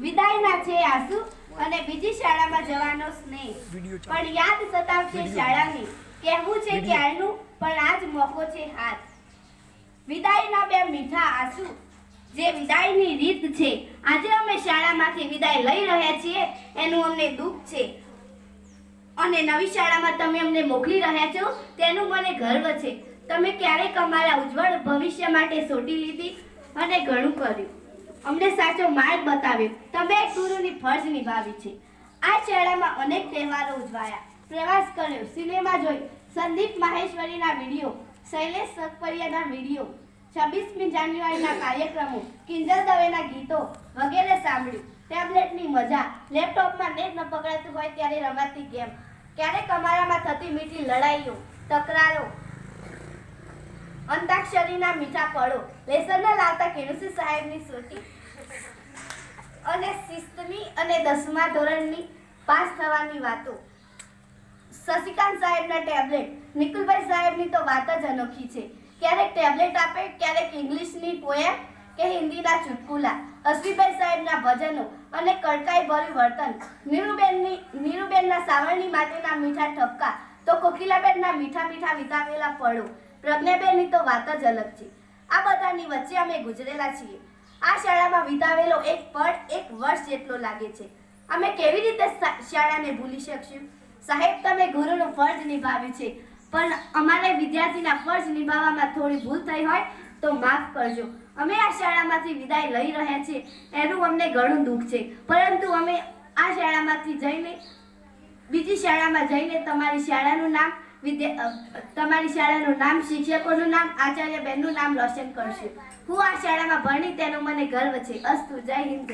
વિદાયના છે આંસુ અને બીજી શાળામાં જવાનો સ્નેહ. પણ યાદ સતાવશે શાળાની. કહેવું છે ક્યારનું પણ આજ મોકો છે હાથ. વિદાયના બે મીઠા આંસુ. જે વિદાયની રીત છે. આજે અમે શાળામાંથી વિદાય લઈ રહ્યા છીએ. એનું અમને દુઃખ છે. અને નવી શાળામાં તમે અમને મોકલી રહ્યા છો. તેનું મને ગર્વ છે. તમે ક્યારેક અમારા ઉજ્જવળ ભવિષ્ય માટે સોટી લીધી અને ઘણું કર્યું. અમને સાચો માર્ગ બતાવ્યો. તમે ગુરુની ફરજ નિભાવી છે. આ શાળામાં અનેક તહેવારો ઉજવાયા. પ્રવાસ કર્યો, સિનેમા જોઈ, સંદીપ માહેશ્વરીના વીડિયો, શૈલેષ સકપરિયાના વીડિયો, છવ્વીસમી જાન્યુઆરીના કાર્યક્રમો, કિંજલ દવેના ગીતો વગેરે સાંભળ્યું. ટેબ્લેટની મજા, લેપટોપમાં નેટ ન પકડાતું હોય ત્યારે રમાતી ગેમ. ક્યારેક અમારામાં થતી મીઠી લડાઈઓ, તકરારો, અંતાક્ષરીના મીઠા પળો લેસનના કેળુસી સાહેબની સોટી અને શિસ્તની અને દસમા ધોરણની પાસ થવાની વાતો. શશિકાંત સાહેબના ટેબ્લેટ. નિકુલભાઈ સાહેબની તો વાત જ અનોખી છે. ક્યારેક ટેબ્લેટ આપે, ક્યારેક ઇંગ્લિશની પોએમ કે હિન્દીના ચુટકુલા. અશ્વિભાઈ સાહેબના ભજનો અને કડકાઈ ભર્યું વર્તન. નીરુબેનની, નીરુબેનના સાવરણી માટેના મીઠા ઠપકા. તો કોકિલાબેનના મીઠા મીઠા વિતાવેલા પળો પ્રજ્ઞાબેનની તો વાત જ અલગ છે. આ બધાની વચ્ચે અમે ગુજરેલા છીએ. આ શાળામાં વિતાવેલો એક પળ એક વર્ષ જેટલો લાગે છે. અમે કેવી રીતે શાળાને ભૂલી શકશું? સાહેબ, તમે ગુરુનું ફરજ નિભાવ્યું છે. પણ અમારે વિદ્યાર્થીના ફરજ નિભાવવામાં થોડી ભૂલ થઈ હોય તો માફ કરજો. અમે આ શાળામાંથી વિદાય લઈ રહ્યા છીએ. એનું અમને ઘણું દુઃખ છે. પરંતુ અમે આ શાળામાંથી જઈને, બીજી શાળામાં જઈને તમારી શાળાનું નામ વિદ્યા તમારી શાળાનું નામ, શિક્ષકોનું નામ આચાર્ય બહેનનું નામ રોશન કરશું હું આ શાળામાં ભણી તેનો મને ગર્વ છે અસ્તુ, જય હિન્દ.